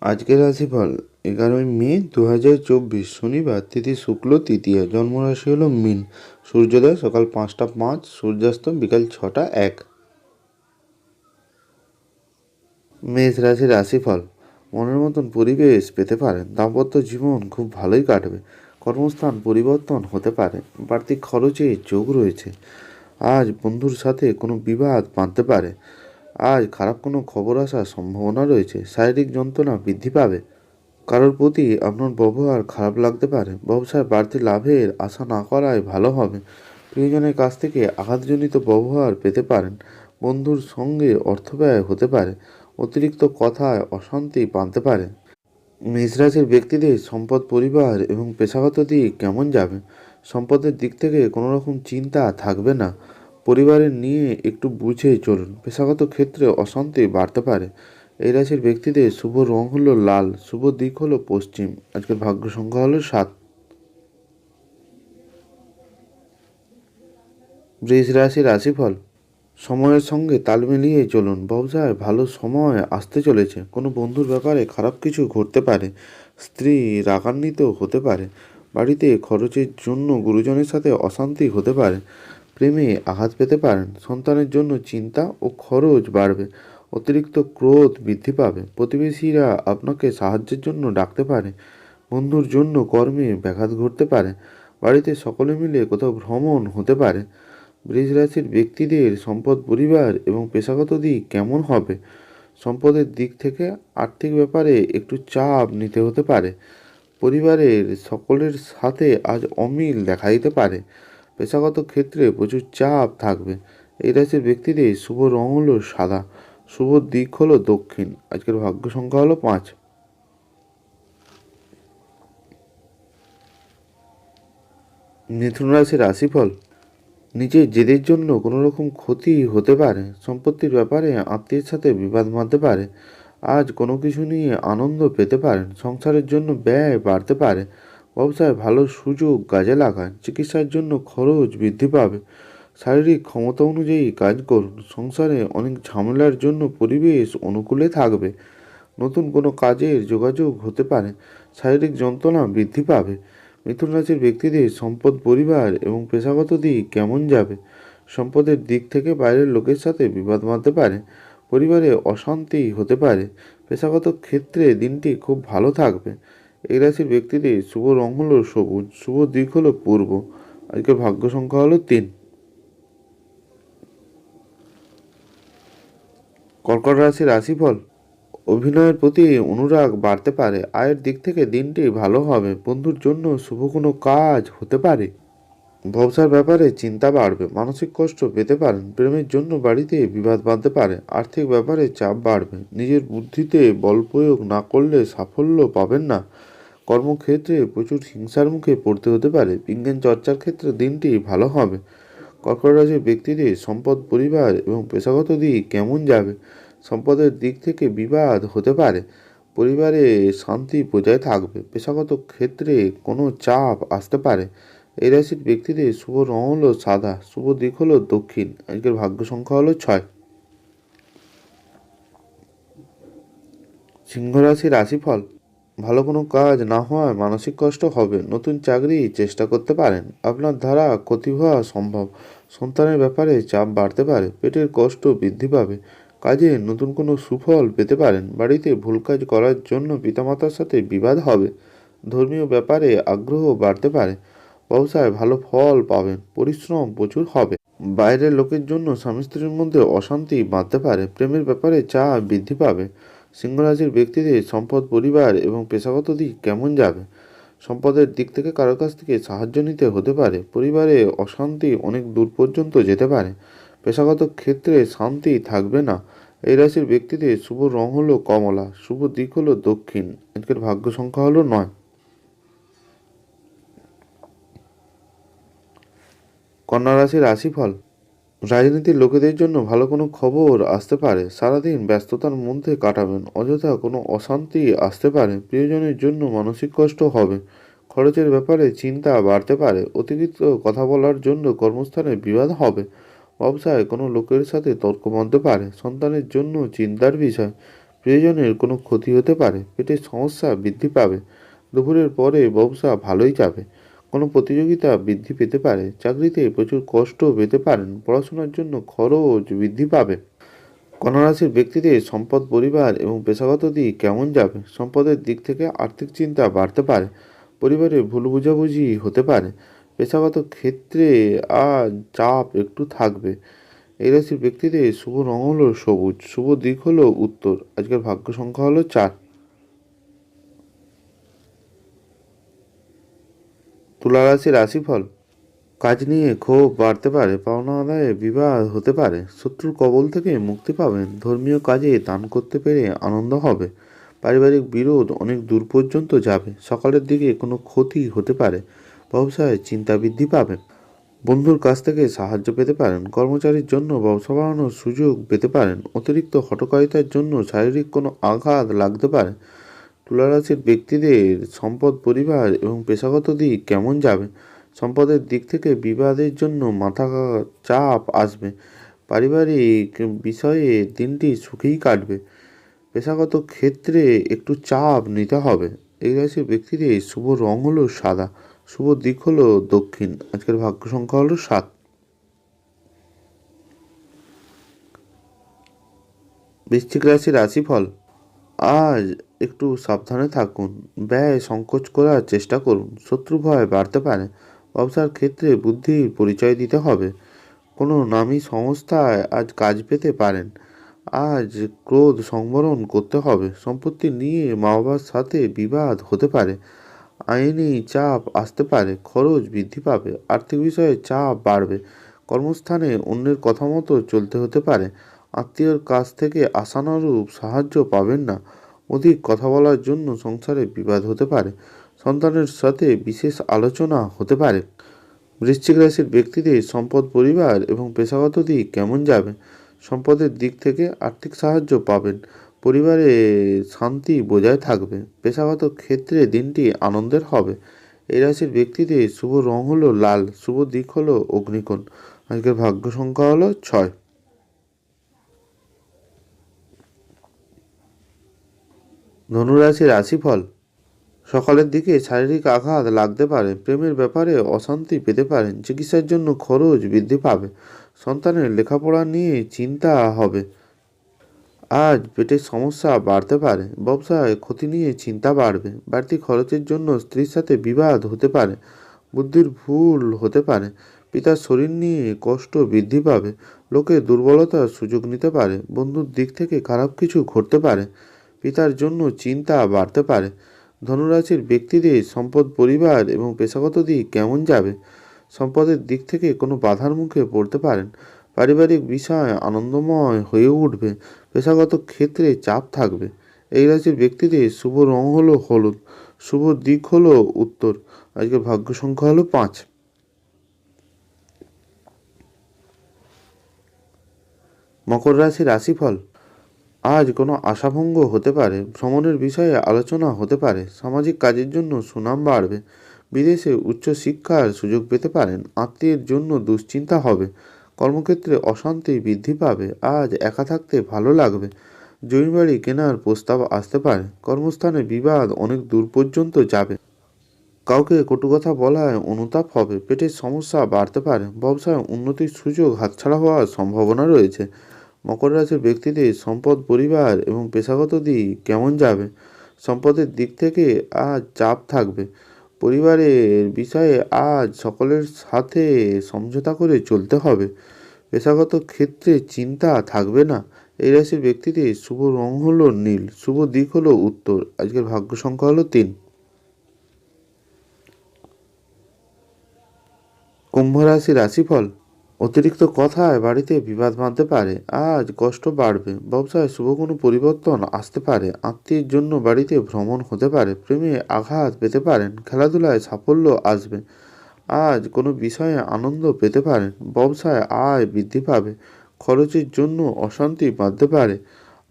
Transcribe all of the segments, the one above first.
আজকের রাশিফল, এগারোই মে দু হাজার চব্বিশ, শনিবার, তিথি শুক্ল তৃতীয় জন্মরাশি হল মিন। সূর্যোদয় সকাল পাঁচটা পাঁচ, সূর্যাস্ত বিকাল ছটা এক। মেষ রাশির রাশিফল, মনের মতন পরিবেশ পেতে পারেন। দাম্পত্য জীবন খুব ভালোই কাটবে। কর্মস্থান পরিবর্তন হতে পারে। বাড়তি খরচে যোগ রয়েছে। আজ বন্ধুর সাথে কোনো বিবাদ বাঁধতে পারে। আজ খারাপ কোনো খবর আসার সম্ভাবনা রয়েছে। শারীরিক যন্ত্রণা বৃদ্ধি পাবে। কারোর প্রতি আপনার ব্যবহার খারাপ লাগতে পারে। ব্যবসায় বাড়তি লাভের আশা না করাই ভালো হবে। প্রিয়জনের কাছ থেকে আঘাতজনিত ব্যবহার পেতে পারেন। বন্ধুর সঙ্গে অর্থ ব্যয় হতে পারে। অতিরিক্ত কথায় অশান্তি পানতে পারে। মেষরাশির ব্যক্তিদের সম্পদ, পরিবার এবং পেশাগত দিক কেমন যাবে? সম্পদের দিক থেকে কোনো রকম চিন্তা থাকবে না। পরিবারের নিয়ে একটু বুঝে চলুন। পেশাগত ক্ষেত্রে অশান্তি বাড়তে পারে। এই রাশির ব্যক্তিদের শুভ রং হলো লাল, শুভ দিক হলো পশ্চিম। আজকের ভাগ্য সংখ্যা হলো সাত। বৃষ রাশি রাশিফল, সময়ের সঙ্গে তাল মিলিয়ে চলুন। ব্যবসায় ভালো সময় আসতে চলেছে। কোনো বন্ধুর ব্যাপারে খারাপ কিছু ঘটতে পারে। স্ত্রী রাগান্বিত হতে পারে। বাড়িতে খরচের জন্য গুরুজনের সাথে অশান্তি হতে পারে। প্রেমে আঘাত পেতে পারেন, সন্তানের জন্য চিন্তা ও খরচ বাড়বে, অতিরিক্ত ক্রোধ বৃদ্ধি পাবে। প্রতিবেশীরা আপনাকে সাহায্যের জন্য ডাকতে পারে, বন্ধুর জন্য কর্মে ব্যাঘাত ঘটতে পারে, বাড়িতে সকলে মিলে কোথাও ভ্রমণ হতে পারে। বৃষ রাশির ব্যক্তিদের সম্পদ পরিবার এবং পেশাগত দিক কেমন হবে? সম্পদের দিক থেকে আর্থিক ব্যাপারে একটু চাপ নিতে হতে পারে। পরিবারের সকলের সাথে আজ অমিল দেখা দিতে পারে। পেশাগত ক্ষেত্রে প্রচুর চাপ থাকবে। এই রাশির ব্যক্তিদের শুভ রং হলো সাদা, শুভ দিক হলো দক্ষিণ। আজকের ভাগ্য সংখ্যা হলো পাঁচ। মিথুন রাশির রাশিফল, নিজের জেদের জন্য কোনো রকম ক্ষতি হতে পারে, সম্পত্তির ব্যাপারে আত্মীয়ের সাথে বিবাদ বাঁধতে পারে, আজ কোনো কিছু নিয়ে আনন্দ পেতে পারেন, সংসারের জন্য ব্যয় বাড়তে পারে ব্যবসায় ভালো সুযোগ কাজে লাগান, চিকিৎসার জন্য খরচ বৃদ্ধি পাবে। শারীরিক ক্ষমতা অনুযায়ী কাজ করুন, সংসারে অনেক ঝামেলার জন্য পরিবেশ অনুকূলে থাকবে। নতুন কোনো কাজের যোগাযোগ হতে পারে, শারীরিক যন্ত্রণা বৃদ্ধি পাবে। মিথুন রাশির ব্যক্তিদের সম্পদ পরিবার এবং পেশাগত দিক কেমন যাবে? সম্পদের দিক থেকে বাইরের লোকের সাথে বিবাদ বাঁধতে পারে, পরিবারে অশান্তি হতে পারে, পেশাগত ক্ষেত্রে দিনটি খুব ভালো থাকবে। এই রাশির ব্যক্তিদের শুভ রং হলো সবুজ, শুভ দিক হলো পূর্ব, আজকে ভাগ্য সংখ্যা হলো তিন। কর্কট রাশি রাশিফল, অভিনয়ের প্রতি অনুরাগ বাড়তে পারে, আয়ের দিক থেকে দিনটি ভালো হবে, বন্ধুর জন্য শুভ কোনো কাজ হতে পারে। ব্যবসার ব্যাপারে চিন্তা বাড়বে, মানসিক কষ্ট পেতে পারেন, প্রেমের জন্য বাড়িতে বিবাদ বাঁধতে পারে, আর্থিক ব্যাপারে চাপ বাড়বে, নিজের বুদ্ধিতে বল প্রয়োগ না করলে সাফল্য পাবেন না। কর্মক্ষেত্রে প্রচুর হিংসার মুখে পড়তে হতে পারে, বিজ্ঞান চর্চার ক্ষেত্রে দিনটি ভালো হবে। কর্কট ব্যক্তিদের সম্পদ, পরিবার এবং পেশাগত দিক কেমন যাবে? সম্পদের দিক থেকে বিবাদ হতে পারে, পরিবারে শান্তি বজায় থাকবে, পেশাগত ক্ষেত্রে কোনো চাপ আসতে পারে। এই রাশির ব্যক্তিদের শুভ রং হলো সাদা, শুভ দিক হলো দক্ষিণ, আজকের ভাগ্য সংখ্যা হলো ছয়। সিংহ রাশির রাশিফল, ভালো কোনো কাজ না হওয়ায় মানসিক কষ্ট হবে, নতুন চাকরি চেষ্টা করতে পারেন, আপনার দ্বারা ক্ষতি হওয়া সম্ভব, সন্তানের ব্যাপারে চাপ বাড়তে পারে, পেটের কষ্ট বৃদ্ধি পাবে, কাজে নতুন কোনো সুফল পেতে পারেন, বাড়িতে ভুল কাজ করার জন্য পিতামাতার সাথে বিবাদ হবে, ধর্মীয় ব্যাপারে আগ্রহ বাড়তে পারে ব্যবসায় ভালো ফল পাবেন, পরিশ্রম প্রচুর হবে। বাইরের লোকের জন্য স্বামী স্ত্রীর মধ্যে অশান্তি বাঁধতে পারে, প্রেমের ব্যাপারে চাপ বৃদ্ধি পাবে। সিংহরাশির ব্যক্তিদের সম্পদ, পরিবার এবং পেশাগত দিক কেমন যাবে? সম্পদের দিক থেকে কারও কাছ থেকে সাহায্য নিতে হতে পারে। পরিবারে অশান্তি অনেক দূর পর্যন্ত যেতে পারে। পেশাগত ক্ষেত্রে শান্তি থাকবে না। এই রাশির ব্যক্তিদের শুভ রং হলো কমলা, শুভ দিক হলো দক্ষিণ। আজকের ভাগ্য সংখ্যা হলো নয়। কন্যা রাশির রাশিফল। রাজনীতির লোকেদের জন্য ভালো কোনো খবর আসতে পারে। সারাদিন ব্যস্ততার মধ্যে কাটাবেন। অযথা কোনো অশান্তি আসতে পারে। প্রিয়জনের জন্য মানসিক কষ্ট হবে। খরচের ব্যাপারে চিন্তা বাড়তে পারে। অতিরিক্ত কথা বলার জন্য কর্মস্থানে বিবাদ হবে। ব্যবসায় কোনো লোকের সাথে তর্ক বাঁধতে পারে। সন্তানের জন্য চিন্তার বিষয়। প্রিয়জনের কোনো ক্ষতি হতে পারে। পেটের সমস্যা বৃদ্ধি পাবে। দুপুরের পরে ব্যবসা ভালোই যাবে। কোনো প্রতিযোগিতা বৃদ্ধি পেতে পারে। চাকরিতে প্রচুর কষ্ট পেতে পারেন। পড়াশোনার জন্য খরচ বৃদ্ধি পাবে। কন্যারাশির ব্যক্তিদের সম্পদ, পরিবার এবং পেশাগত দিক কেমন যাবে? সম্পদের দিক থেকে আর্থিক চিন্তা বাড়তে পারে। পরিবারে ভুল বোঝাবুঝি হতে পারে। পেশাগত ক্ষেত্রে আজ চাপ একটু থাকবে। এই রাশির ব্যক্তিদের শুভ রঙ হলো সবুজ, শুভ দিক হলো উত্তর। আজকের ভাগ্য সংখ্যা হলো চার। তুলা রাশির রাশিফল। কাজ নিয়ে ক্ষোভ বাড়তে পারে, পাওনা আদায়ে বিবাহ হতে পারে। শত্রুর কবল থেকে মুক্তি পাবেন। ধর্মীয় কাজে দান করতে পেরে আনন্দ হবে। পারিবারিক বিরোধ অনেক দূর পর্যন্ত যাবে। সকালের দিকে কোনো ক্ষতি হতে পারে। ব্যবসায় চিন্তা বৃদ্ধি পাবে। বন্ধুর কাছ থেকে সাহায্য পেতে পারেন। কর্মচারীর জন্য ব্যবসা বাড়ানোর সুযোগ পেতে পারেন। অতিরিক্ত হটকারিতার জন্য শারীরিক কোনো আঘাত লাগতে পারে। তুলারাশির ব্যক্তিদের সম্পদ, পরিবার এবং পেশাগত দিক কেমন যাবে? সম্পদের দিক থেকে বিবাদের জন্য মাথা চাপ আসবে। পারিবারিক বিষয়ে দিনটি সুখেই কাটবে। পেশাগত ক্ষেত্রে একটু চাপ নিতে হবে। এই রাশির ব্যক্তিদের শুভ রং হলো সাদা, শুভ দিক হলো দক্ষিণ। আজকের ভাগ্য সংখ্যা হলো সাত। বৃশ্চিক রাশির রাশিফল, আজ একটু সাবধানে থাকুন। ব্যয় সংকোচ করার চেষ্টা করুন। শত্রু ভয় বাড়তে পারে। ব্যবসার ক্ষেত্রে বুদ্ধির পরিচয় দিতে হবে। কোনো নামী সংস্থায় আজ কাজ পেতে পারেন। আজ ক্রোধ সংবরণ করতে হবে। সম্পত্তি নিয়ে মা বাবার সাথে বিবাদ হতে পারে। আইনি চাপ আসতে পারে। খরচ বৃদ্ধি পাবে। আর্থিক বিষয়ে চাপ বাড়বে। কর্মস্থানে অন্যের কথা মতো চলতে হতে পারে। আত্মীয়র কাছ থেকে আশানুরূপ সাহায্য পাবেন না। অধিক কথা বলার জন্য সংসারে বিবাদ হতে পারে। সন্তানের সাথে বিশেষ আলোচনা হতে পারে। বৃশ্চিক রাশির ব্যক্তিদের সম্পদ পরিবার এবং পেশাগত দিক কেমন যাবে? সম্পদের দিক থেকে আর্থিক সাহায্য পাবেন। পরিবারে শান্তি বজায় থাকবে। পেশাগত ক্ষেত্রে দিনটি আনন্দের হবে। এই রাশির ব্যক্তিদের শুভ রং হলো লাল, শুভ দিক হলো অগ্নিকোণ। আজকের ভাগ্য সংখ্যা হলো ছয়। ধনুরাশির রাশিফল। সকালের দিকে শারীরিক আঘাত লাগতে পারে, প্রেমের ব্যাপারে অশান্তি পেতে পারেন চিকিৎসার জন্য খরচ বৃদ্ধি পাবে, সন্তানের লেখাপড়া নিয়ে চিন্তা হবে। আজ পেটের সমস্যা বাড়তে পারে, ব্যবসায় ক্ষতি নিয়ে চিন্তা বাড়বে, বাড়তি খরচের জন্য স্ত্রীর সাথে বিবাদ হতে পারে, বুদ্ধির ভুল হতে পারে, পিতার শরীর নিয়ে কষ্ট বৃদ্ধি পাবে লোকে দুর্বলতার সুযোগ নিতে পারে, বন্ধুর দিক থেকে খারাপ কিছু ঘটতে পারে। পিতার জন্য চিন্তা বাড়তে পারে। ধনুরাশির ব্যক্তিদের সম্পদ পরিবার এবং পেশাগত দিক কেমন যাবে? সম্পদের দিক থেকে কোনো বাধার মুখে পড়তে পারেন। পারিবারিক বিষয় আনন্দময় হয়ে উঠবে। পেশাগত ক্ষেত্রে চাপ থাকবে। এই রাশির ব্যক্তিদের শুভ রং হলো হলুদ, শুভ দিক হলো উত্তর। আজকে ভাগ্য সংখ্যা হলো পাঁচ। মকর রাশির রাশিফল আজ কোনো আশাভঙ্গ হতে পারে, ভ্রমণের বিষয়ে আলোচনা হতে পারে, সামাজিক কাজের জন্য সুনাম বাড়বে, বিদেশে উচ্চ শিক্ষার সুযোগ পেতে পারেন, আত্মীয়ের জন্য দুশ্চিন্তা হবে, কর্মক্ষেত্রে অশান্তি বৃদ্ধি পাবে, আজ একা থাকতে ভালো লাগবে জমিবাড়ি কেনার প্রস্তাব আসতে পারে, কর্মস্থানে বিবাদ অনেক দূর পর্যন্ত যাবে। কাউকে কটু কথা বলায় অনুতাপ হবে, পেটের সমস্যা বাড়তে পারে, ব্যবসায় উন্নতির সুযোগ হাতছাড়া হওয়ার সম্ভাবনা রয়েছে। মকর রাশির ব্যক্তিদের সম্পদ, পরিবার এবং পেশাগত দিক কেমন যাবে? সম্পদের দিক থেকে আজ চাপ থাকবে। পরিবারের বিষয়ে আজ সকলের সাথে সমঝোতা করে চলতে হবে। পেশাগত ক্ষেত্রে চিন্তা থাকবে না। এই রাশির ব্যক্তিদের শুভ রং হলো নীল, শুভ দিক হলো উত্তর। আজকের ভাগ্য সংখ্যা হলো তিন। কুম্ভ রাশি রাশিফল অতিরিক্ত কথায় বাড়িতে বিবাদ বাঁধতে পারে। আজ কষ্ট বাড়বে। ব্যবসায় শুভ কোনো পরিবর্তন আসতে পারে। আত্মীয়ের জন্য বাড়িতে ভ্রমণ হতে পারে। প্রেমে আঘাত পেতে পারেন। খেলাধুলায় সাফল্য আসবে। আজ কোনো বিষয়ে আনন্দ পেতে পারেন। ব্যবসায় আয় বৃদ্ধি পাবে। খরচের জন্য অশান্তি বাঁধতে পারে।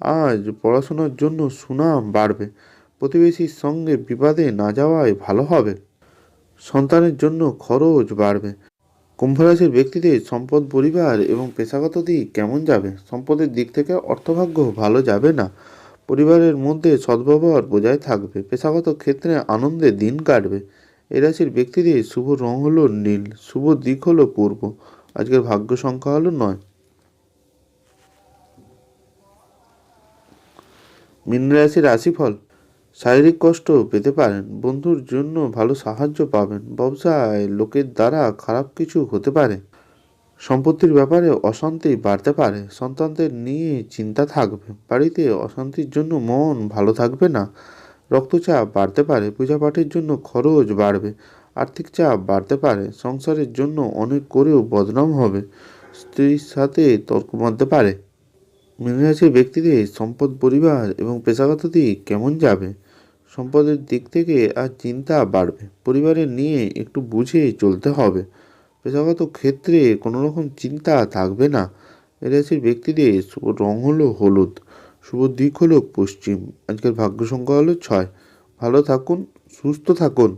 আজ পড়াশোনার জন্য সুনাম বাড়বে। প্রতিবেশীর সঙ্গে বিবাদে না যাওয়াই ভালো হবে। সন্তানের জন্য খরচ বাড়বে। কুম্ভরাশির ব্যক্তিদের সম্পদ, পরিবার এবং পেশাগত দিক কেমন যাবে? সম্পদের দিক থেকে অর্থভাগ্য ভালো যাবে না। পরিবারের মধ্যে সদ্ব্যবহার বজায় থাকবে। পেশাগত ক্ষেত্রে আনন্দে দিন কাটবে। এ রাশির ব্যক্তিদের শুভ রং হলো নীল, শুভ দিক হলো পূর্ব। আজকের ভাগ্য সংখ্যা হলো নয়। মীন রাশির রাশিফল শারীরিক কষ্ট পেতে পারেন, বন্ধুর জন্য ভালো সাহায্য পাবেন, ব্যবসায় লোকের দ্বারা খারাপ কিছু হতে পারে। সম্পত্তির ব্যাপারে অশান্তি বাড়তে পারে, সন্তানদের নিয়ে চিন্তা থাকবে, বাড়িতে অশান্তির জন্য মন ভালো থাকবে না, রক্তচাপ বাড়তে পারে, পূজাপাঠের জন্য খরচ বাড়বে, আর্থিক চাপ বাড়তে পারে, সংসারের জন্য অনেক করেও বদনাম হবে, স্ত্রীর সাথে তর্ক বাঁধতে পারে। মীনরাশির ব্যক্তিদের সম্পদ, পরিবার এবং পেশাগত দিক কেমন যাবে? সম্পদের দিক থেকে আর চিন্তা বাড়বে। পরিবারে নিয়ে একটু বুঝে চলতে হবে। পেশাগত ক্ষেত্রে কোনো রকম চিন্তা থাকবে না। রাশির ব্যক্তিদের শুভ রং হলো হলুদ, শুভ দিক হলো পশ্চিম। আজকের ভাগ্য সংখ্যা হলো ছয়। ভালো থাকুন, সুস্থ থাকুন।